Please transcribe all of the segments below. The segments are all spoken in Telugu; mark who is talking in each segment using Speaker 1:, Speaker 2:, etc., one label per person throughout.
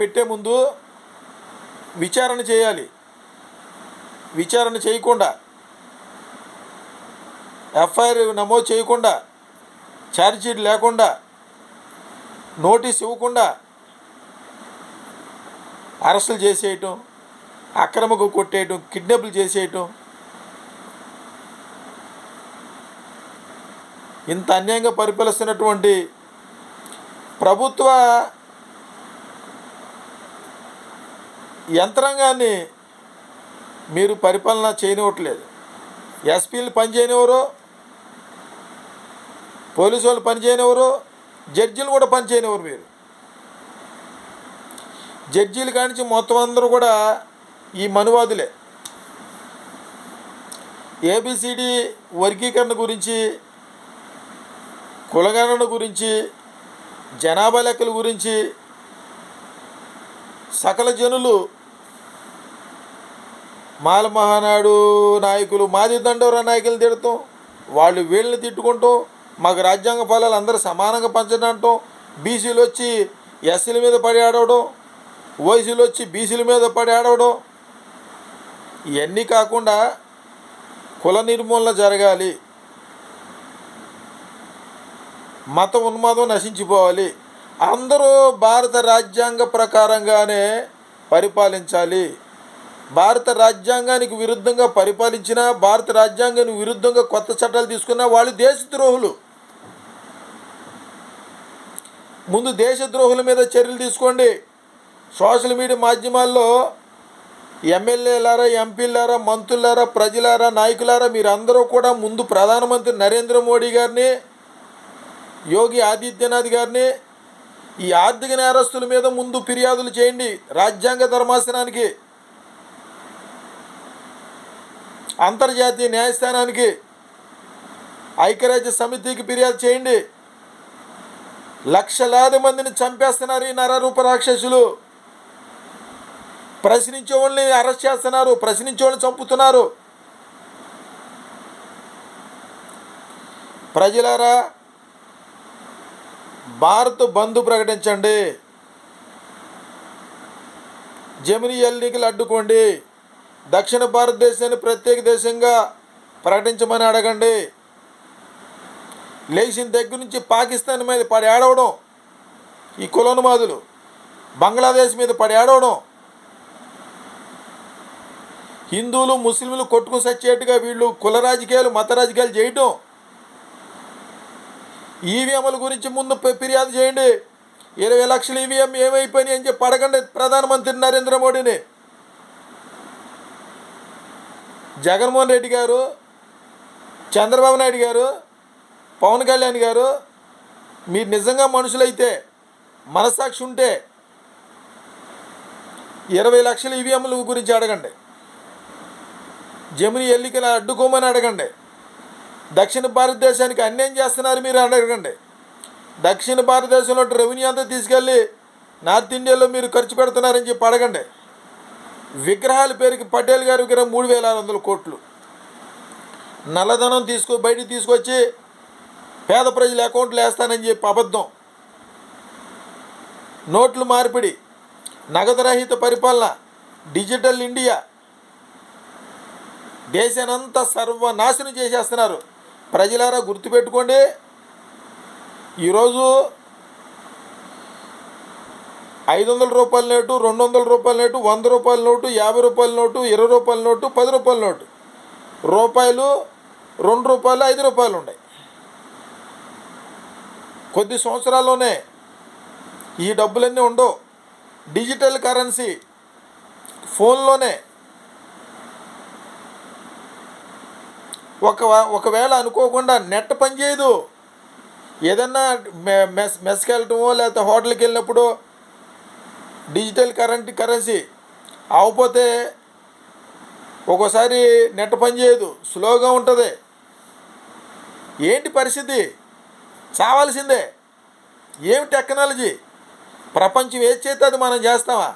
Speaker 1: పెట్టే ముందు విచారణ చేయాలి. విచారణ చేయకుండా ఎఫ్ఐఆర్ నమోదు చేయకుండా ఛార్జ్షీట్ లేకుండా నోటీస్ ఇవ్వకుండా అరెస్టులు చేసేయటం అక్రమకు కొట్టేయటం కిడ్నాప్లు చేసేయటం ఇంత అన్యాయంగా పరిపాలిస్తున్నటువంటి ప్రభుత్వ యంత్రాంగాన్ని మీరు పరిపాలన చేయనివ్వట్లేదు. ఎస్పీలు పనిచేయనివ్వరు పోలీసు వాళ్ళు పనిచేయనివ్వరు జడ్జీలు కూడా పనిచేయనివ్వరు మీరు. జడ్జీలు కానించి మొత్తం అందరూ కూడా ఈ మనువాదులే. ఏబిసిడి వర్గీకరణ గురించి కులగణన గురించి జనాభా లెక్కల గురించి సకల జనులు మాల మహానాడు నాయకులు మాది దండోరా నాయకులు తిడతాం. వాళ్ళు వీళ్ళని తిట్టుకుంటాం మాకు రాజ్యాంగ ఫలాలు అందరూ సమానంగా పంచడంటాం బీసీలు వచ్చి ఎస్సీల మీద పడి ఆడవడం ఓసీలు వచ్చి బీసీల మీద పడి ఆడవడం ఇవన్నీ కాకుండా కుల నిర్మూలన జరగాలి. మత ఉన్మాదం నశించిపోవాలి. అందరూ భారత రాజ్యాంగ ప్రకారంగానే పరిపాలించాలి. భారత రాజ్యాంగానికి విరుద్ధంగా పరిపాలించిన భారత రాజ్యాంగానికి విరుద్ధంగా కొత్త చట్టాలు తీసుకున్న వాళ్ళు దేశద్రోహులు. ముందు దేశద్రోహుల మీద చర్యలు తీసుకోండి. సోషల్ మీడియా మాధ్యమాల్లో ఎమ్మెల్యేలారా ఎంపీలారా మంత్రులారా ప్రజలారా నాయకులారా మీరందరూ కూడా ముందు ప్రధానమంత్రి నరేంద్ర మోడీ గారిని యోగి ఆదిత్యనాథ్ గారిని ఈ ఆర్థిక నేరస్తుల మీద ముందు ఫిర్యాదులు చేయండి రాజ్యాంగ ధర్మాసనానికి. అంతర్జాతీయ న్యాయస్థానానికి ఐక్యరాజ్య సమితికి ఫిర్యాదు చేయండి. లక్షలాది మందిని చంపేస్తున్నారు ఈ నరరూప రాక్షసులు. ప్రశ్నించే వాళ్ళని అరెస్ట్ చేస్తున్నారు ప్రశ్నించే వాళ్ళని చంపుతున్నారు. ప్రజలారా భారత్ బంధు ప్రకటించండి. జమిని ఎల్లికలు అడ్డుకోండి. దక్షిణ భారతదేశాన్ని ప్రత్యేక దేశంగా ప్రకటించమని అడగండి. లేచిన దగ్గర నుంచి పాకిస్తాన్ మీద పడి ఆడవడం ఈ కులోనుమాదులు బంగ్లాదేశ్ మీద పడి ఆడవడం హిందువులు ముస్లింలు కొట్టుకుని సచ్చేట్టుగా వీళ్ళు కుల రాజకీయాలు మత రాజకీయాలు చేయటం. ఈవీఎంల గురించి ముందు ఫిర్యాదు చేయండి. ఇరవై లక్షల ఈవీఎం ఏమైపోయినాయి అని చెప్పి అడగండి ప్రధానమంత్రి నరేంద్ర మోడీని. జగన్మోహన్ రెడ్డి గారు చంద్రబాబు నాయుడు గారు పవన్ కళ్యాణ్ గారు మీరు నిజంగా మనుషులైతే మనస్సాక్షి ఉంటే ఇరవై లక్షల ఈవీఎంల గురించి అడగండి. జమిని ఎన్నికలు అడ్డుకోమని అడగండి. దక్షిణ భారతదేశానికి అన్యాయం చేస్తున్నారు మీరు అడగండి. దక్షిణ భారతదేశంలో రెవెన్యూ అంతా తీసుకెళ్ళి నార్త్ ఇండియాలో మీరు ఖర్చు పెడుతున్నారని చెప్పి అడగండి. విగ్రహాల పేరుకి పటేల్ గారి విగ్రహం మూడు వేల ఆరు వందల కోట్లు. నల్లధనం తీసుకు బయటికి తీసుకొచ్చి పేద ప్రజల అకౌంట్లు వేస్తానని చెప్పి అబద్ధం. నోట్లు మార్పిడి నగదు రహిత పరిపాలన డిజిటల్ ఇండియా. దేశానంతా సర్వనాశనం చేసేస్తున్నారు. ప్రజలారా గుర్తుపెట్టుకోండి ఈరోజు ఐదు వందల రూపాయల నోటు రెండు వందల రూపాయల నోటు వంద రూపాయల నోటు యాభై రూపాయల నోటు ఇరవై రూపాయల నోటు పది రూపాయల నోటు. రూపాయలు రెండు రూపాయలు ఐదు రూపాయలు ఉన్నాయి. కొద్ది సంవత్సరాల్లోనే ఈ డబ్బులన్నీ ఉండవు. డిజిటల్ కరెన్సీ ఫోన్లోనే ఒక ఒకవేళ అనుకోకుండా నెట్ పనిచేయదు. ఏదన్నా మె- మెస్ మెస్కి వెళ్ళటమో లేకపోతే హోటల్కి వెళ్ళినప్పుడు డిజిటల్ కరెంట్ కరెన్సీ. అవపోతే ఒక్కోసారి నెట్ పనిచేయదు స్లోగా ఉంటుంది. ఏంటి పరిస్థితి? చావాల్సిందే. ఏమి టెక్నాలజీ? ప్రపంచం ఏది చేస్తే అది మనం చేస్తామా?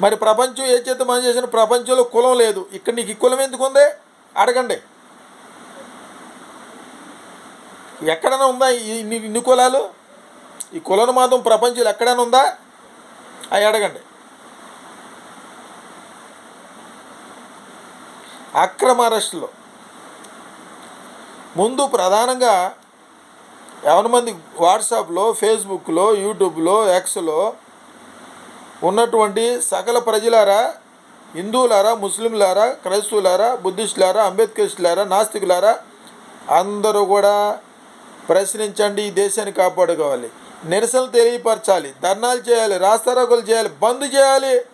Speaker 1: మరి ప్రపంచం ఏ చేత మనం చేసిన ప్రపంచంలో కులం లేదు. ఇక్కడ నీకు ఈ కులం ఎందుకు ఉంది అడగండి. ఎక్కడైనా ఉందా ఈ ఇన్ని ఇన్ని కులాలు? ఈ కులనుమాదం ప్రపంచంలో ఎక్కడైనా ఉందా? అవి అడగండి. అక్రమ అరెస్టులు. ముందు ప్రధానంగా ఎవరి మంది వాట్సాప్లో ఫేస్బుక్లో యూట్యూబ్లో ఎక్స్లో ఉన్నటువంటి సకల ప్రజలారా హిందువులారా ముస్లింలారా క్రైస్తవులారా బుద్ధిస్టులారా అంబేద్కరిస్టులారా నాస్తికులారా అందరూ కూడా ప్రశ్నించండి ఈ దేశాన్ని కాపాడుకోవాలి. నిరసనలు తెలియపరచాలి ధర్నాలు చేయాలి రాస్తారోకలు చేయాలి బంద్ చేయాలి.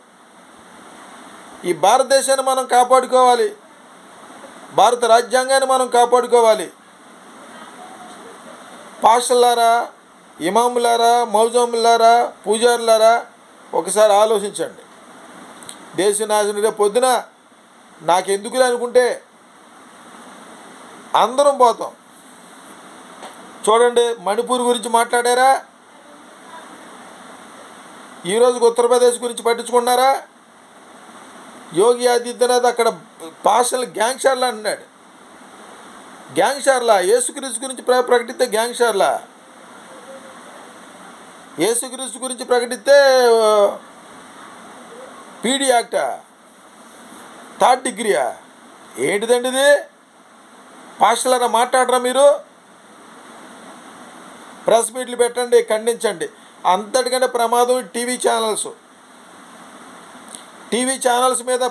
Speaker 1: ఈ భారతదేశాన్ని మనం కాపాడుకోవాలి. భారత రాజ్యాంగాన్ని మనం కాపాడుకోవాలి. పాషలారా ఇమాములారా మౌజాములారా పూజారులారా ఒకసారి ఆలోచించండి. దేశ నాశనం రేపు పొద్దున నాకెందుకులే అనుకుంటే అందరం పోతాం. చూడండి మణిపూర్ గురించి మాట్లాడారా? ఈరోజు ఉత్తరప్రదేశ్ గురించి పట్టించుకున్నారా? యోగి ఆదిత్యనాథ్ అక్కడ పాషలు గ్యాంగ్షార్లా అన్నాడు. గ్యాంగ్షార్లా యేసుక్రీస్తు గురించి ప్ర ప్రకటిస్తే గ్యాంగ్షార్లా యేసుక్రీస్తు గురించి ప్రకటిస్తే పీడీ యాక్టా? థర్డ్ డిగ్రీయా? ఏంటిదండి ఇది పాస్టలరా మాట్లాడరా మీరు? ప్రెస్ మీట్లు పెట్టండి ఖండించండి. అంతటికంటే ప్రమాదం టీవీ ఛానల్స్. టీవీ ఛానల్స్ మీద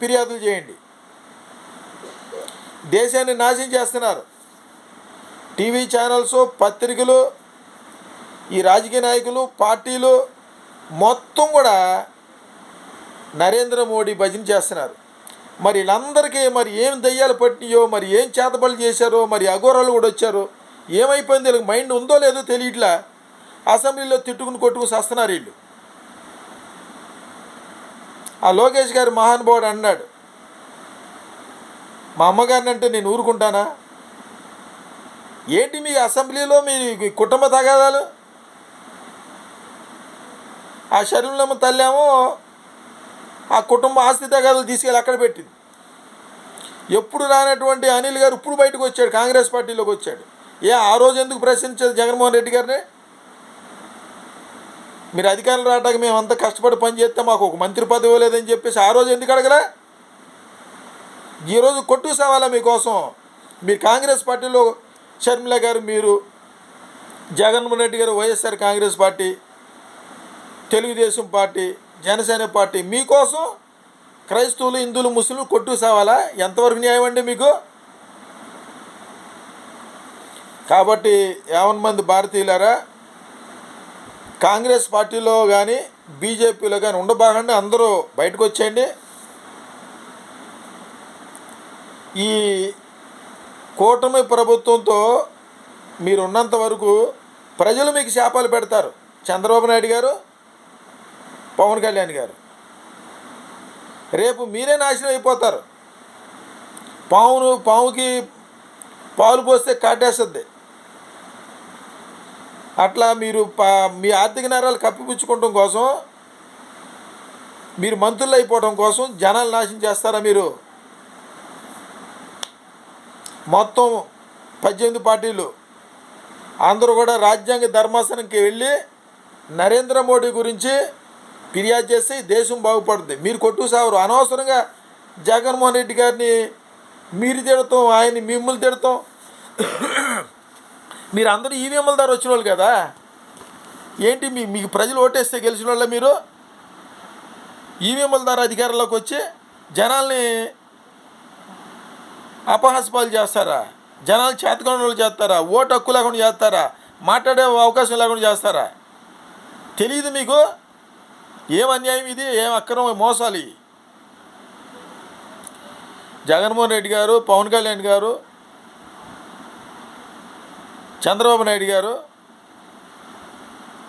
Speaker 1: ఫిర్యాదులు చేయండి. దేశాన్ని నాశనం చేస్తున్నారు. టీవీ ఛానల్స్ పత్రికలు ఈ రాజకీయ నాయకులు పార్టీలు మొత్తం కూడా నరేంద్ర మోడీ భజన చేస్తున్నారు. మరి వీళ్ళందరికీ మరి ఏం దయ్యాలు పట్టినాయో మరి ఏం చేతబడులు చేశారో మరి అఘోరాలు కూడా వచ్చారు. ఏమైపోయింది? వీళ్ళకి మైండ్ ఉందో లేదో తెలియట్లా. అసెంబ్లీలో తిట్టుకుని కొట్టుకుని వస్తున్నారు వీళ్ళు. ఆ లోకేష్ గారు మహానుభావుడు అన్నాడు మా అమ్మగారిని అంటే నేను ఊరుకుంటానా? ఏంటి మీ అసెంబ్లీలో మీ కుటుంబ తగాదాలు? ఆ శరీరంలో తల్లేమో ఆ కుటుంబ ఆస్తి తగాదాలు తీసుకెళ్ళి అక్కడ పెట్టింది. ఎప్పుడు రానటువంటి అనిల్ గారు ఇప్పుడు బయటకు వచ్చాడు కాంగ్రెస్ పార్టీలోకి వచ్చాడు. ఏ ఆ రోజు ఎందుకు ప్రశ్నించారు జగన్మోహన్ రెడ్డి గారిని? మీరు అధికారులు రావడానికి మేము అంత కష్టపడి పని చేస్తే మాకు ఒక మంత్రి పదవి ఇవ్వలేదని చెప్పేసి ఆ రోజు ఎందుకు అడగలే? ఈరోజు కొట్టు సవాలా మీకోసం. మీరు కాంగ్రెస్ పార్టీలో షర్మిల గారు మీరు జగన్మోహన్ రెడ్డి గారు YSR Congress party Telugu Desam party Janasena party మీకోసం క్రైస్తవులు హిందువులు ముస్లింలు కొట్టు సావాలా? ఎంతవరకు న్యాయం అండి మీకు? కాబట్టి యావన్ మంది భారతీయులారా కాంగ్రెస్ పార్టీలో కానీ బీజేపీలో కానీ ఉండబాగండి అందరూ బయటకు వచ్చేయండి ఈ కూటమి ప్రభుత్వంతో మీరు ఉన్నంత వరకు ప్రజలు మీకు శాపాలు పెడతారు. చంద్రబాబు నాయుడు గారు పవన్ కళ్యాణ్ గారు. రేపు మీరే నాశనం అయిపోతారు. పావును పావుకి పాలు పోస్తే కాటేస్తుంది. అట్లా మీరు పా మీ ఆర్థిక నేరాలు కప్పిపుచ్చుకోవడం కోసం మీరు మంత్రులు అయిపోవడం కోసం జనాలు నాశనం చేస్తారా మీరు? మొత్తం పద్దెనిమిది పార్టీలు. అందరూ కూడా రాజ్యాంగ ధర్మాసనంకి వెళ్ళి నరేంద్ర మోడీ గురించి ఫిర్యాదు చేస్తే దేశం బాగుపడుతుంది మీరు కొట్టు సావరు. అనవసరంగా జగన్మోహన్ రెడ్డి గారిని మీరు తిడతాం ఆయన్ని మిమ్మల్ని తిడతాం. మీరు అందరూ ఈవీఎంల ద్వారా వచ్చిన వాళ్ళు కదా? ఏంటి మీ మీకు ప్రజలు ఓటేస్తే గెలిచిన వాళ్ళ మీరు? ఈవీఎంల ద్వారా అధికారంలోకి వచ్చి జనాల్ని అపహాస్పాలు చేస్తారా? జనాలు చేతకొని వాళ్ళు చేస్తారా? ఓటు హక్కు లేకుండా చేస్తారా? మాట్లాడే అవకాశం లేకుండా చేస్తారా? తెలియదు మీకు? ఏం అన్యాయం ఇది? ఏం అక్రమం? మోసాలి జగన్మోహన్ రెడ్డి గారు పవన్ కళ్యాణ్ గారు చంద్రబాబు నాయుడు గారు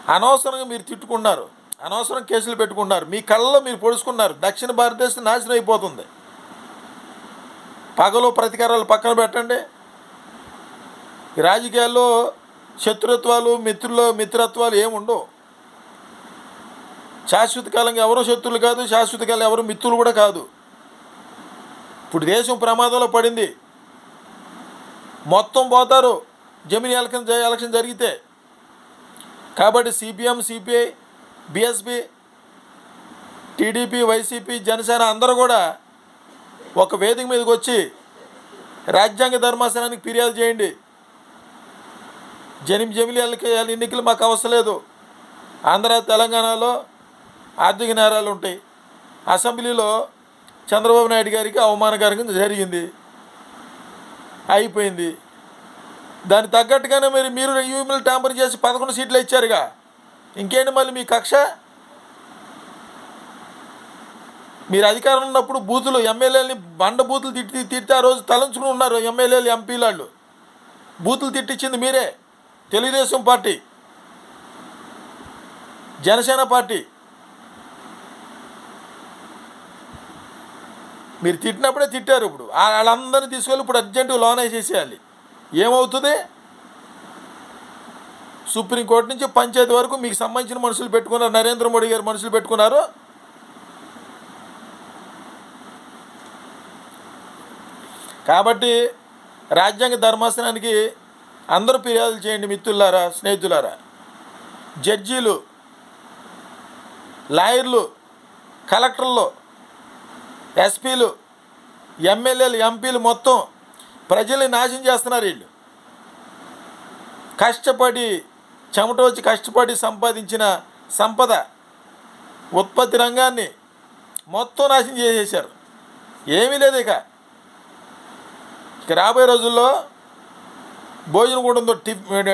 Speaker 1: అనవసరంగా మీరు తిట్టుకున్నారు. అనవసరం కేసులు పెట్టుకున్నారు. మీ కళ్ళలో మీరు పొడుచుకున్నారు. దక్షిణ భారతదేశం నాశనం అయిపోతుంది. పగలు ప్రతికారాలు పక్కన పెట్టండి. రాజకీయాల్లో శత్రుత్వాలు మిత్రులు మిత్రత్వాలు ఏముండవు శాశ్వత కాలంగా ఎవరు శత్రులు కాదు శాశ్వత కాలం ఎవరు మిత్రులు కూడా కాదు. ఇప్పుడు దేశం ప్రమాదంలో పడింది. మొత్తం పోతారు. జమిని ఎలక్షన్ ఎలక్షన్ జరిగితే. కాబట్టి CPM CPI BSP TDP YCP Janasena అందరూ కూడా ఒక వేదిక మీదకి వచ్చి రాజ్యాంగ ధర్మాసనానికి ఫిర్యాదు చేయండి. జనిమి జమిలి ఎన్నికలు మాకు అవసరం లేదు. ఆంధ్ర తెలంగాణలో ఆర్థిక నేరాలు ఉంటాయి. అసెంబ్లీలో చంద్రబాబు నాయుడు గారికి అవమానకరంగా జరిగింది. అయిపోయింది. దానికి తగ్గట్టుగానే మీరు మీరు యూఎంఎల్ ట్యాంపర్ చేసి పదకొండు సీట్లు ఇచ్చారుగా. ఇంకేంటి మళ్ళీ మీ కక్ష? మీరు అధికారం ఉన్నప్పుడు బూతులు ఎమ్మెల్యేలని బండ బూతులు తిట్టి తిట్టి ఆ రోజు తలంచుకుని ఉన్నారు ఎమ్మెల్యేలు ఎంపీలు వాళ్ళు బూతులు తిట్టించింది మీరే. తెలుగుదేశం పార్టీ. జనసేన పార్టీ. మీరు తిట్టినప్పుడే తిట్టారు ఇప్పుడు. వాళ్ళందరినీ తీసుకెళ్ళి ఇప్పుడు అర్జెంటుగా లోన్ వేసేసేయాలి. ఏమవుతుంది? సుప్రీంకోర్టు నుంచి పంచాయతీ వరకు మీకు సంబంధించిన మనుషులు పెట్టుకున్నారు. నరేంద్ర మోడీ గారు మనుషులు పెట్టుకున్నారు. కాబట్టి రాజ్యాంగ ధర్మాసనానికి అందరూ ఫిర్యాదులు చేయండి మిత్రులారా స్నేహితులారా. జడ్జీలు లాయర్లు కలెక్టర్లు ఎస్పీలు ఎమ్మెల్యేలు ఎంపీలు మొత్తం ప్రజల్ని నాశనం చేస్తున్నారు వీళ్ళు. కష్టపడి చెమట వచ్చి కష్టపడి సంపాదించిన సంపద ఉత్పత్తి రంగాన్ని మొత్తం నాశనం చేసేసారు ఏమీ లేదు ఇక. ఇక రాబోయే రోజుల్లో భోజనం కూడా ఉందో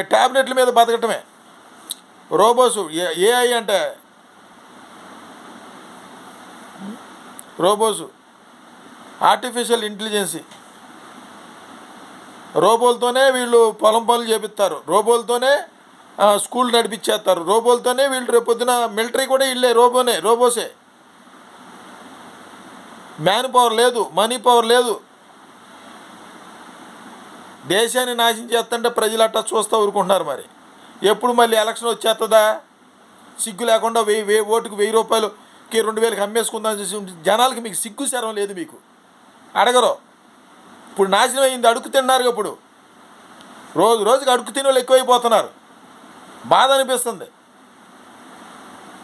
Speaker 1: ట్యాబ్లెట్ల మీద బతకటమే. రోబోసు ఏ- ఏఐ అంటే రోబోసు ఆర్టిఫిషియల్ ఇంటెలిజెన్సీ. రోబోలతోనే వీళ్ళు పొలం పనులు చేపిస్తారు. రోబోలతోనే స్కూల్ నడిపించేస్తారు రోబోలతోనే వీళ్ళు రేపొద్దున మిలిటరీ కూడా ఇల్లే రోబోనే రోబోసే. మ్యాన్ పవర్ లేదు మనీ పవర్ లేదు. దేశాన్ని నాశనం చేస్తుంటే ప్రజలు అట్టా చూస్తూ ఊరుకుంటున్నారు మరి. ఎప్పుడు మళ్ళీ ఎలక్షన్ వచ్చేస్తుందా సిగ్గు లేకుండా వెయ్యి వెయ్యి ఓటుకు వెయ్యి రూపాయలుకి రెండు వేలకు అమ్మేసుకుందాం చేసి జనాలకి మీకు సిగ్గు శరం లేదు మీకు. అడగరు. ఇప్పుడు నాశనం అయింది అడుగు తిన్నారు ఇప్పుడు. రోజు రోజుకి అడుగు తినే వాళ్ళు ఎక్కువైపోతున్నారు. బాధ అనిపిస్తుంది.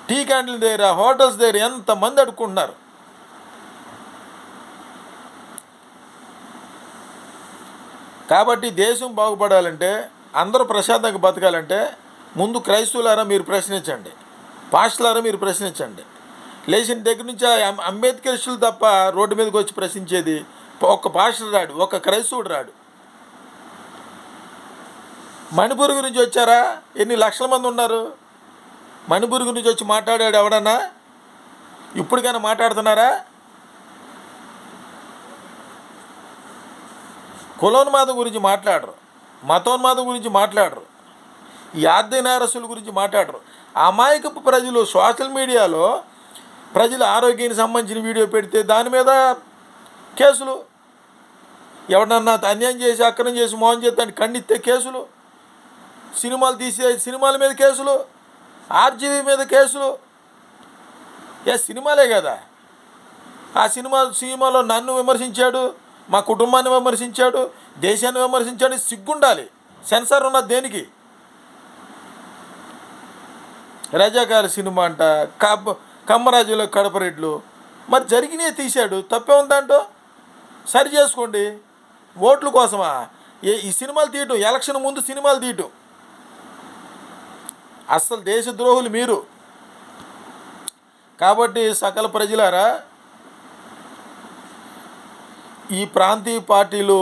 Speaker 1: టీ క్యాంటీన్ దగ్గర హోటల్స్ దగ్గర ఎంతమంది అడుక్కుంటున్నారు? కాబట్టి దేశం బాగుపడాలంటే అందరూ ప్రశాంతంగా బతకాలంటే ముందు క్రైస్తవులారా మీరు ప్రశ్నించండి. పాస్టలారా మీరు ప్రశ్నించండి. లేచిన దగ్గర నుంచి ఆ అంబేద్కరిస్టులు తప్ప రోడ్డు మీదకి వచ్చి ప్రశ్నించేది ఒక్క పాస్టర్ రాడు ఒక క్రైస్తవుడు రాడు. మణిపూర్ గురించి వచ్చారా? ఎన్ని లక్షల మంది ఉన్నారు? మణిపూర్ గురించి వచ్చి మాట్లాడాడు ఎవడన్నా? ఇప్పటికైనా మాట్లాడుతున్నారా? కులోన్మాదం గురించి మాట్లాడరు మతోన్మాదం గురించి మాట్లాడరు ఈ ఆర్థిక నేరస్తుల గురించి మాట్లాడరు. అమాయకపు ప్రజలు సోషల్ మీడియాలో ప్రజల ఆరోగ్యానికి సంబంధించిన వీడియో పెడితే దాని మీద కేసులు. ఎవడన్నా అన్యాయం చేసి అక్రమం చేసి మోహన్ చేస్తాను ఖండిస్తే కేసులు. సినిమాలు తీసే సినిమాల మీద కేసులు. ఆర్జీవీ మీద కేసులు. ఏ సినిమాలే కదా. ఆ సినిమా సినిమాలో నన్ను విమర్శించాడు మా కుటుంబాన్ని విమర్శించాడు దేశాన్ని విమర్శించాడు సిగ్గుండాలి. సెన్సార్ ఉన్న దేనికి? రజాకారి సినిమా అంట కబ్బ కమ్మరాజులో కడపరెడ్లు. మరి జరిగినే తీశాడు తప్పే ఉందంటో? సరి చేసుకోండి. ఓట్ల కోసమా? ఏ ఈ సినిమాలు తీయటం ఎలక్షన్ ముందు సినిమాలు తీయటం. అస్సలు దేశద్రోహులు మీరు. కాబట్టి సకల ప్రజలారా ఈ ప్రాంతీయ పార్టీలు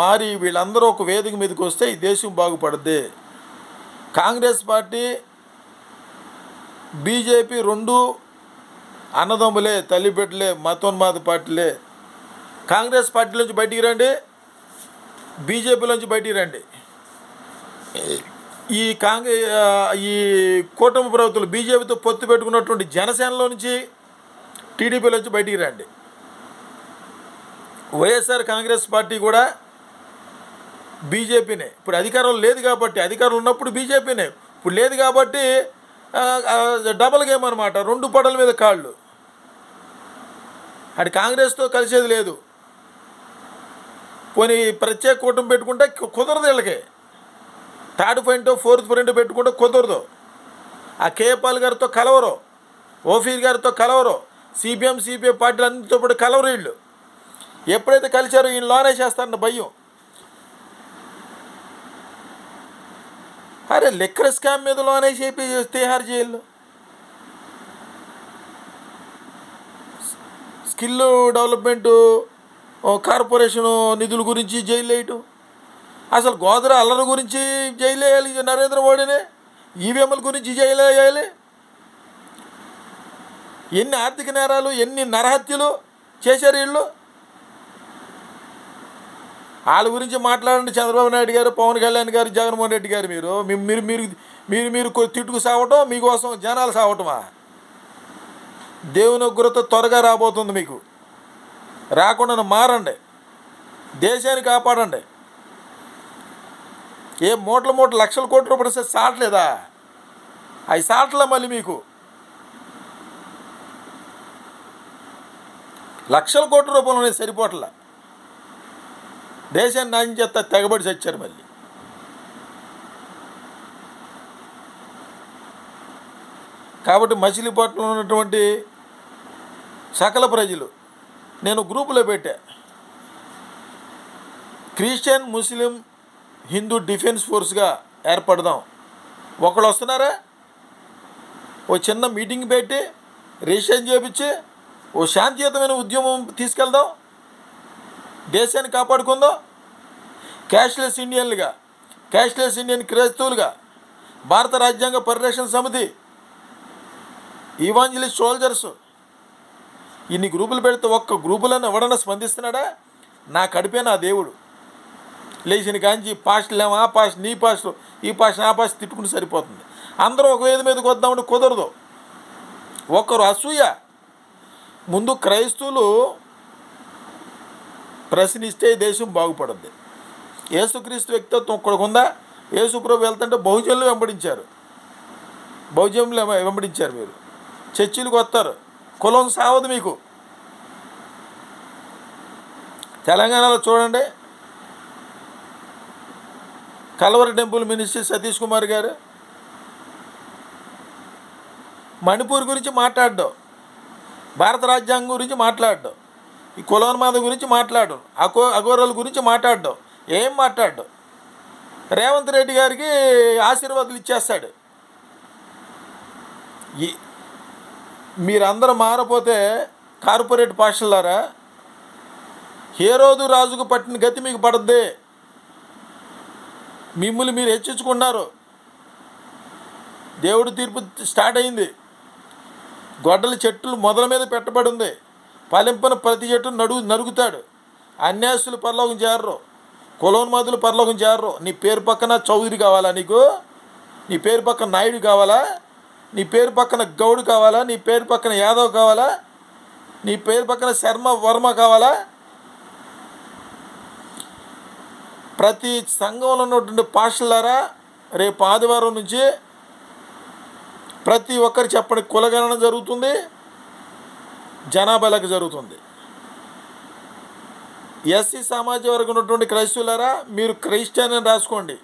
Speaker 1: మారి వీళ్ళందరూ ఒక వేదిక మీదకి వస్తే ఈ దేశం బాగుపడుద్ది. కాంగ్రెస్ పార్టీ బీజేపీ రెండు అన్నదమ్ములే తల్లిబిడ్డలే మతోన్మాద పార్టీలే. కాంగ్రెస్ పార్టీలోంచి బయటికి రండి బీజేపీలోంచి బయటికి రండి. ఈ కాంగ్రెస్ ఈ కూటమి ప్రభుత్వాలు బీజేపీతో పొత్తు పెట్టుకున్నటువంటి జనసేనలో నుంచి టీడీపీలోంచి బయటికి రండి. వైఎస్ఆర్ కాంగ్రెస్ పార్టీ కూడా బీజేపీనే. ఇప్పుడు అధికారం లేదు కాబట్టి అధికారం ఉన్నప్పుడు బీజేపీనే. ఇప్పుడు లేదు కాబట్టి డబల్ గేమ్ అనమాట రెండు పడల మీద కాళ్ళు. అటు కాంగ్రెస్తో కలిసేది లేదు. పోనీ ప్రత్యేక కూటమి పెట్టుకుంటే కుదరదు వీళ్ళకి. థర్డ్ పాయింట్ ఫోర్త్ పాయింట్ పెట్టుకుంటే కుదరదు. ఆ కేపాల్ గారితో కలవరు ఓఫీర్ గారితో కలవరు సిపిఎం సిపిఐ పార్టీలు అందరితో పాటు కలవరు వీళ్ళు. ఎప్పుడైతే కలిశారో ఈయన లోనే చేస్తారన్న భయం. అరే లిక్కర్ స్కామ్ మీద లోనే చెప్పి తిహార్ జైల్లో. స్కిల్ డెవలప్మెంటు కార్పొరేషన్ నిధుల గురించి జైలు వేయటం. అసలు గోదర అల్లరి గురించి జైలు వేయాలి నరేంద్ర మోడీనే? ఈవీఎంల గురించి జైలు వేయాలి? ఎన్ని ఆర్థిక నేరాలు ఎన్ని నరహత్యలు చేశారు వీళ్ళు? వాళ్ళ గురించి మాట్లాడండి చంద్రబాబు నాయుడు గారు పవన్ కళ్యాణ్ గారు జగన్మోహన్ రెడ్డి గారు మీరు. మీరు మీరు మీరు మీరు తిట్టుకు సావటం మీకోసం జనాలు సావటమా? దేవుని ఉగ్రత త్వరగా రాబోతుంది మీకు. రాకుండా మారండి. దేశాన్ని కాపాడండి. ఏ మూటల మూట లక్షల కోట్ల రూపాయలు సార్ సాటలేదా? అవి సాటలే మళ్ళీ మీకు? లక్షల కోట్ల రూపాయలు ఉన్నాయి సరిపోట్లా. దేశాన్ని నాశనం చేస్తా తెగబడి చచ్చారు మళ్ళీ. కాబట్టి మచిలీపట్నంలో ఉన్నటువంటి సకల ప్రజలు నేను గ్రూపులో పెట్టా. క్రిస్టియన్ ముస్లిం హిందూ డిఫెన్స్ ఫోర్స్గా ఏర్పడదాం. ఒకళ్ళు వస్తున్నారా? ఓ చిన్న మీటింగ్ పెట్టి రిజిస్ట్రేషన్ చేపించి ఓ శాంతియుతమైన ఉద్యమం తీసుకెళ్దాం. దేశాన్ని కాపాడుకుందాం. క్యాష్లెస్ ఇండియన్లుగా క్యాష్లెస్ ఇండియన్ క్రైస్తవులుగా భారత రాజ్యాంగ పరిరక్షణ సమితి ఈవాంజలిస్ట్ సోల్జర్స్ ఇన్ని గ్రూపులు పెడితే ఒక్క గ్రూపులను ఎవడన్నా స్పందిస్తున్నాడా? నా కడిపే నా దేవుడు. లేచిన కాంచి పాస్టులు ఏమో ఆ పాస్ట్ నీ పాస్ట్ ఈ పాస్ట్ ఆ పాస్ట్ తిట్టుకుని సరిపోతుంది. అందరూ ఒక వేది మీదకి వద్దామంటే కుదరదు. ఒకరు అసూయ. ముందు క్రైస్తవులు ప్రశ్నిస్తే దేశం బాగుపడుద్ది. యేసుక్రీస్తు వ్యక్తిత్వం ఒక్కడికి యేసుప్రభు వెళ్తుంటే బహుజనులు వెంబడించారు. బహుజనులు వెంబడించారు మీరు. చర్చిలకు వస్తారు. కులం సావదు మీకు. తెలంగాణలో చూడండి. Calvary temple minister Satish Kumar గారు. మణిపూర్ గురించి మాట్లాడడం. భారత రాజ్యాంగం గురించి మాట్లాడడం. ఈ కులోన్మాద గురించి మాట్లాడడం. అకో అఘోరాల గురించి మాట్లాడడం. ఏం మాట్లాడడం? రేవంత్ రెడ్డి గారికి ఆశీర్వాదాలు ఇచ్చేస్తాడు. ఈ మీరందరూ మారపోతే కార్పొరేట్ పాస్టర్లారా హేరోదు రాజుకు పట్టిన గతి మీకు పడద్దే. మిమ్మల్ని మీరు హెచ్చించుకున్నారు. దేవుడి తీర్పు స్టార్ట్ అయింది. గొడ్డల చెట్లు మొదల మీద పెట్టబడి ఉంది. పలింపన ప్రతి చెట్టు నడుగు నరుగుతాడు. అన్యాసులు పరలోకం చేరరు. కులోన్మాదులు పరలోకం చేరరు. నీ పేరు పక్కన చౌదరి కావాలా నీకు? నీ పేరు పక్కన నాయుడు కావాలా? నీ పేరు పక్కన గౌడు కావాలా? నీ పేరు పక్కన యాదవ్ కావాలా? నీ పేరు పక్కన శర్మ వర్మ కావాలా? ప్రతి సంఘంలో ఉన్నటువంటి పాషలారా రేపు ఆదివారం నుంచి ప్రతి ఒక్కరు చెప్పండి కులగణన జరుగుతుంది జనాభా లెక్క జరుగుతుంది. ఎస్సీ సమాజ వర్గం ఉన్నటువంటి క్రైస్తవులారా మీరు క్రైస్టియన్ అని రాసుకోండి.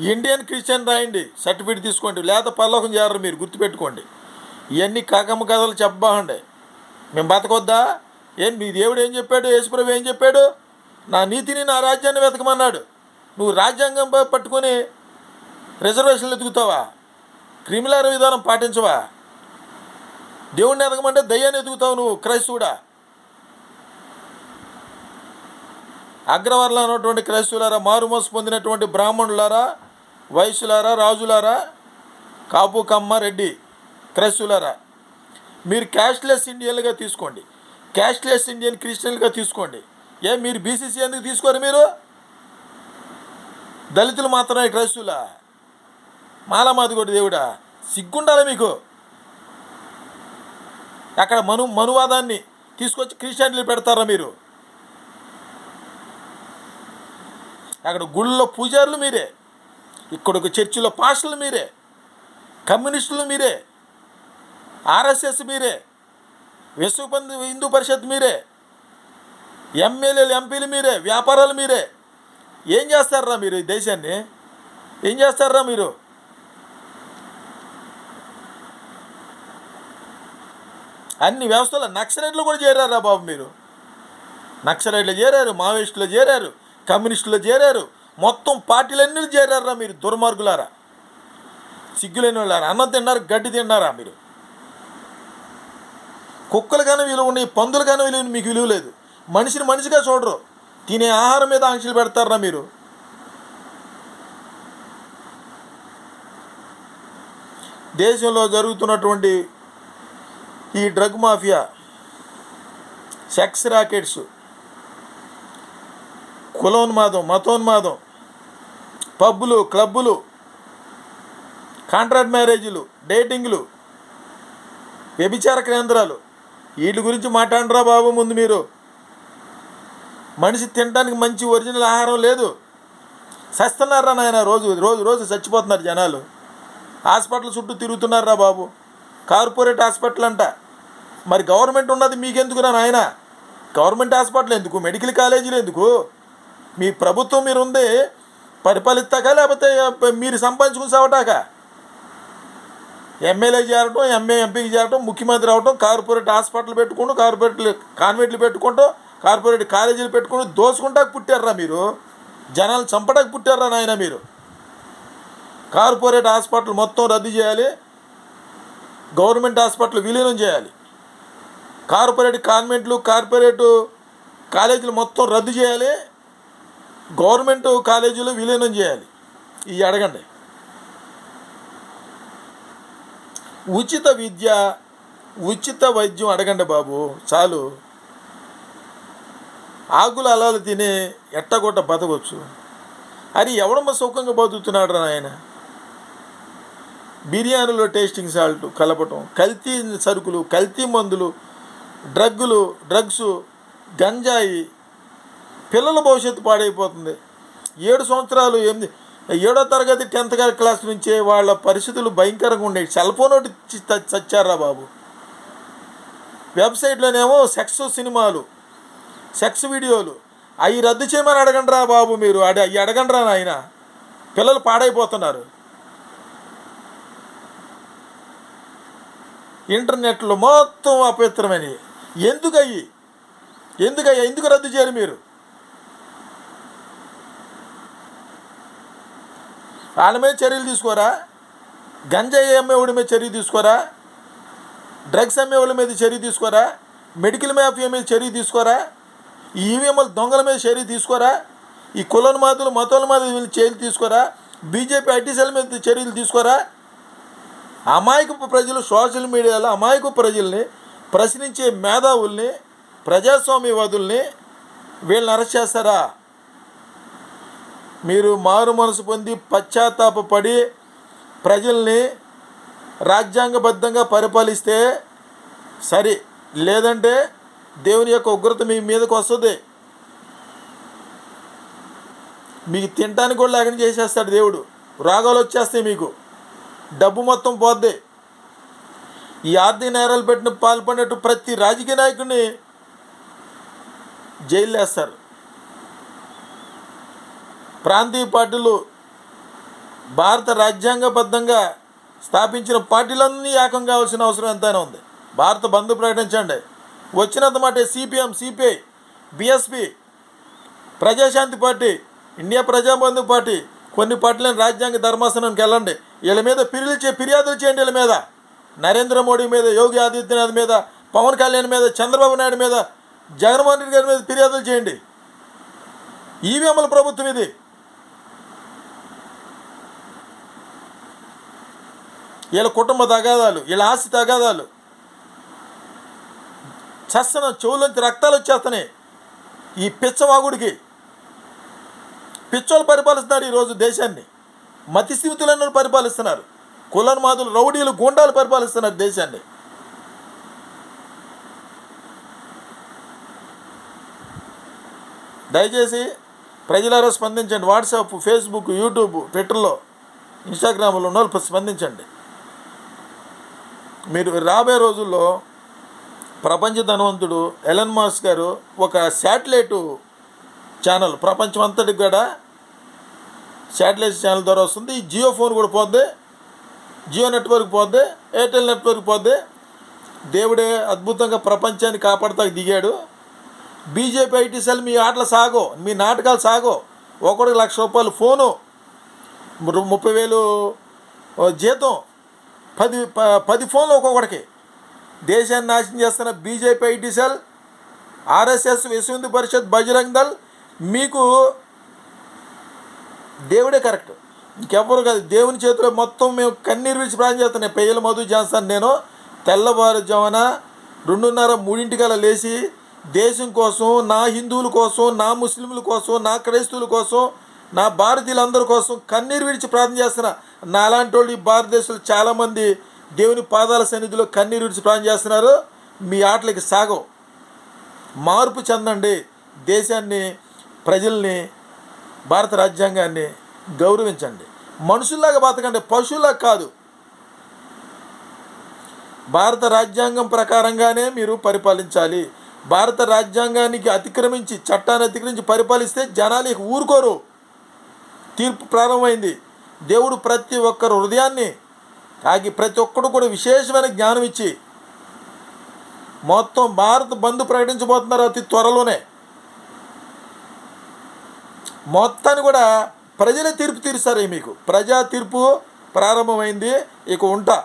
Speaker 1: ఇండియన్ క్రిస్టియన్ రాయండి సర్టిఫికేట్ తీసుకోండి లేదా పరలోకం చేరరు మీరు గుర్తుపెట్టుకోండి. ఇవన్నీ కాకమ్మ కథలు చెప్పబాకండి. మేము బతకొద్దా? ఏం మీ దేవుడు ఏం చెప్పాడు? యేసుప్రభు ఏం చెప్పాడు? నా నీతిని నా రాజ్యాన్ని వెతకమన్నాడు. నువ్వు రాజ్యాంగం పట్టుకొని రిజర్వేషన్లు ఎదుగుతావా? క్రిమినల్ విధానం పాటించవా? దేవుడిని ఎదగమంటే దయ్యాన్ని ఎదుగుతావు నువ్వు క్రైస్తవుడా? అగ్రవర్ణ ఉన్నటువంటి క్రైస్తువులారా మారుమోసు పొందినటువంటి బ్రాహ్మణులారా వైశ్యులారా రాజులారా కాపు కమ్మ రెడ్డి క్రైస్తువులారా మీరు క్యాష్లెస్ ఇండియన్లుగా తీసుకోండి. క్యాష్లెస్ ఇండియన్ క్రిస్టియన్లుగా తీసుకోండి. ఏ మీరు బీసీసీ ఎందుకు తీసుకోరు మీరు? దళితులు మాత్రమే క్రైస్తువులా? మాలమాది కూడా దేవుడా? సిగ్గుండాలి మీకు? అక్కడ మను మనువాదాన్ని తీసుకొచ్చి క్రిస్టియానిటీలు పెడతారా మీరు? అక్కడ గుళ్ళో పూజారులు మీరే. ఇక్కడ ఒక చర్చిలో పాస్టర్లు మీరే. కమ్యూనిస్టులు మీరే. ఆర్ఎస్ఎస్ మీరే. విశ్వ హిందూ పరిషత్ మీరే. ఎమ్మెల్యేలు ఎంపీలు మీరే వ్యాపారాలు మీరే. ఏం చేస్తారా మీరు ఈ దేశాన్ని? ఏం చేస్తారా మీరు? అన్ని వ్యవస్థలు నక్సలైట్లు కూడా చేరారా బాబు మీరు? నక్సలైట్లు చేరారు మావోయిస్టులు చేరారు. కమ్యూనిస్టులు చేరారు. మొత్తం పార్టీలన్నీ చేరారా మీరు దుర్మార్గులారా. సిగ్గులేని వాళ్ళారా అన్నం తిన్నారు గడ్డి తిన్నారా మీరు? కుక్కలు కానీ విలువ ఉన్నాయి పందులు కానీ విలువ మీకు విలువ లేదు. మనిషిని మనిషిగా చూడరు. తినే ఆహారం మీద ఆంక్షలు పెడతారా మీరు. దేశంలో జరుగుతున్నటువంటి ఈ డ్రగ్ మాఫియా సెక్స్ రాకెట్స్ కులోన్మాదం మతోన్మాదం పబ్బులు క్లబ్బులు కాంట్రాక్ట్ మ్యారేజీలు డేటింగ్లు వ్యభిచార కేంద్రాలు. వీటి గురించి మాట్లాడరా బాబు ముందు మీరు? మనిషి తినడానికి మంచి ఒరిజినల్ ఆహారం లేదు. చస్తున్నారా నాయన రోజు రోజు రోజు చచ్చిపోతున్నారు జనాలు. హాస్పిటల్ చుట్టూ తిరుగుతున్నారా బాబు? కార్పొరేట్ హాస్పిటల్ అంట. మరి గవర్నమెంట్ ఉన్నది మీకెందుకురా నాయన? గవర్నమెంట్ హాస్పిటల్ ఎందుకు? మెడికల్ కాలేజీలు ఎందుకు? మీ ప్రభుత్వం మీరు ఉంది పరిపాలిస్తాక లేకపోతే మీరు సంపాదించుకుని సావటాక? ఎమ్మెల్యే చేరటం ఎంఏ ఎంపీకి చేరటం ముఖ్యమంత్రి అవటం కార్పొరేట్ హాస్పిటల్ పెట్టుకుంటూ కార్పొరేట్ కాన్వెంట్లు పెట్టుకుంటూ కార్పొరేట్ కాలేజీలు పెట్టుకుంటూ దోసుకుంటాక పుట్టారా మీరు. జనాలు చంపడానికి పుట్టారా నాయన మీరు. కార్పొరేట్ హాస్పిటల్ మొత్తం రద్దు చేయాలి. గవర్నమెంట్ హాస్పిటల్ విలీనం చేయాలి. కార్పొరేట్ కాన్వెంట్లు కార్పొరేట్ కాలేజీలు మొత్తం రద్దు చేయాలి. గవర్నమెంట్ కాలేజీలు విలీనం చేయాలి. ఇవి అడగండి. ఉచిత విద్య ఉచిత వైద్యం అడగండి బాబు చాలు. ఆకులు అలాలు తిని ఎట్టగొట్ట బతకొచ్చు. అది ఎవడమ్మ సుఖంగా బతుకుతున్నాడు ఆయన బిర్యానీలో టేస్టింగ్ సాల్ట్ కలపటం కల్తీ సరుకులు కల్తీ మందులు డ్రగ్గులు డ్రగ్స్ గంజాయి పిల్లల భవిష్యత్తు పాడైపోతుంది. ఏడు సంవత్సరాలు ఎనిమిది ఏడో తరగతి టెన్త్ క్లాస్ నుంచే వాళ్ళ పరిస్థితులు భయంకరంగా ఉండేవి. సెల్ ఫోన్ ఒకటి చచ్చారా బాబు. వెబ్సైట్లోనేమో సెక్స్ సినిమాలు సెక్స్ వీడియోలు. అవి రద్దు చేయమని అడగండి రా బాబు మీరు. అడి అవి అడగండి రా నాయన. పిల్లలు పాడైపోతున్నారు. ఇంటర్నెట్లో మొత్తం అపవిత్రమని ఎందుకు అయ్యి ఎందుకు అయ్యి ఎందుకు రద్దు చేయరు మీరు? వాళ్ళ మీద చర్యలు తీసుకోరా? గంజాయి అమ్మేవాడి మీద చర్య తీసుకోరా? డ్రగ్స్ అమ్మేవాళ్ళ మీద చర్య తీసుకోరా? మెడికల్ మాఫియా మీద చర్య తీసుకోరా? ఈ ఈవీఎంల దొంగల మీద చర్య తీసుకోరా? ఈ కులన్మాదులు మతోన్మాదుల మీద చర్యలు తీసుకోరా? బీజేపీ ఐటీసీల మీద చర్యలు తీసుకోరా? అమాయకపు ప్రజలు సోషల్ మీడియాలో అమాయక ప్రజల్ని ప్రశ్నించే మేధావుల్ని ప్రజాస్వామ్యవాదుల్ని వీళ్ళని అరెస్ట్ చేస్తారా? మీరు మారు మనసు పొంది పశ్చాత్తాపపడి ప్రజల్ని రాజ్యాంగబద్ధంగా పరిపాలిస్తే సరే. లేదంటే దేవుని యొక్క ఉగ్రత మీ మీదకి వస్తుంది. మీకు తినడానికి కూడా లేకుండా చేసేస్తాడు దేవుడు. రోగాలు వచ్చేస్తాయి మీకు. డబ్బు మొత్తం పోద్ది. ఈ ఆర్థిక నేరాలు పెట్టిన పాల్పడినట్టు ప్రతి రాజకీయ నాయకుడిని జైలు వేస్తారు. ప్రాంతీయ పార్టీలు భారత రాజ్యాంగబద్ధంగా స్థాపించిన పార్టీలన్నీ ఏకం కావాల్సిన అవసరం ఎంతైనా ఉంది. భారత బంధు ప్రకటించండి. వచ్చినంత మాట CPM CPI BSP Praja Shanti party India Prajabandhu party కొన్ని పార్టీలను రాజ్యాంగ ధర్మాసనానికి వెళ్ళండి. వీళ్ళ మీద ఫిర్యాదులు చే ఫిర్యాదులు చేయండి వీళ్ళ మీద. నరేంద్ర మోడీ మీద యోగి ఆదిత్యనాథ్ మీద పవన్ కళ్యాణ్ మీద చంద్రబాబు నాయుడు మీద జగన్మోహన్ రెడ్డి గారి మీద ఫిర్యాదులు చేయండి. ఈవీఎంల ప్రభుత్వం ఇది. వీళ్ళ కుటుంబ తగాదాలు వీళ్ళ ఆస్తి తగాదాలు. చస్తన చెవులోంచి రక్తాలు వచ్చేస్తున్నాయి. ఈ పిచ్చవాగుడికి పిచ్చోళ్ళు పరిపాలిస్తున్నారు ఈరోజు దేశాన్ని. మతిస్థితులను పరిపాలిస్తున్నారు. కులన్మాదులు రౌడీలు గుండాలు పరిపాలిస్తున్నారు దేశాన్ని. దయచేసి ప్రజలారా స్పందించండి. వాట్సాప్ ఫేస్బుక్ యూట్యూబ్ ట్విట్టర్లో ఇన్స్టాగ్రామ్లో ఉన్న వాళ్ళు స్పందించండి. మీరు రాబోయే రోజుల్లో ప్రపంచ ధనవంతుడు ఎలన్ మాస్ గారు ఒక శాటిలైట్ ఛానల్ ప్రపంచం అంతటికి కూడా శాటిలైట్ ఛానల్ ద్వారా వస్తుంది. జియో ఫోన్ కూడా పోద్ది. జియో నెట్వర్క్ పోద్ది. ఎయిర్టెల్ నెట్వర్క్ పోద్ది. దేవుడే అద్భుతంగా ప్రపంచాన్ని కాపాడుతా దిగాడు. బీజేపీ ఐటీ సెల్ మీ ఆటలు సాగో మీ నాటకాలు సాగో. ఒకటి లక్ష రూపాయలు ఫోను ముప్పై వేలు జీతం పది ప- పది ఫోన్లు ఒక్కొక్కడికి. దేశాన్ని నాశనం చేస్తున్న బీజేపీ ఐటీ సెల్ ఆర్ఎస్ఎస్ విశ్వ పరిషత్ బజరంగ్ దళ్ మీకు దేవుడే కరెక్ట్. ఇంకెవ్వరు కాదు దేవుని చేతిలో మొత్తం మేము కన్నీరు విడిచి ప్రాణం చేస్తున్నాం. పెయ్యల మధు చేస్తాను నేను తెల్లవారుజామున రెండున్నర మూడింటికల్లా లేచి దేశం కోసం నా హిందువుల కోసం నా ముస్లింల కోసం నా క్రైస్తవుల కోసం నా భారతీయులందరి కోసం కన్నీరు విడిచి ప్రార్థన చేస్తున్నా. నాలాంటి వాళ్ళు ఈ భారతదేశంలో చాలామంది దేవుని పాదాల సన్నిధిలో కన్నీరు విడిచి ప్రాణం చేస్తున్నారు. మీ ఆటలకి సాగవు. మార్పు చెందండి. దేశాన్ని ప్రజల్ని భారత రాజ్యాంగాన్ని గౌరవించండి. మనుషుల్లాగా బతకండి. పశువులాగా కాదు. భారత రాజ్యాంగం ప్రకారంగానే మీరు పరిపాలించాలి. భారత రాజ్యాంగానికి అతిక్రమించి చట్టాన్ని అతిక్రమించి పరిపాలిస్తే జనాలు ఊరుకోరు. తీర్పు ప్రారంభమైంది. దేవుడు ప్రతి ఒక్కరు హృదయాన్ని తాగి ప్రతి ఒక్కడు కూడా విశేషమైన జ్ఞానం ఇచ్చి మొత్తం భారత్ బంద్ ప్రకటించబోతున్నారు అతి త్వరలోనే. మొత్తాన్ని కూడా ప్రజలే తీర్పు తీరుస్తారు మీకు. ప్రజా తీర్పు ప్రారంభమైంది ఇక ఉంటా.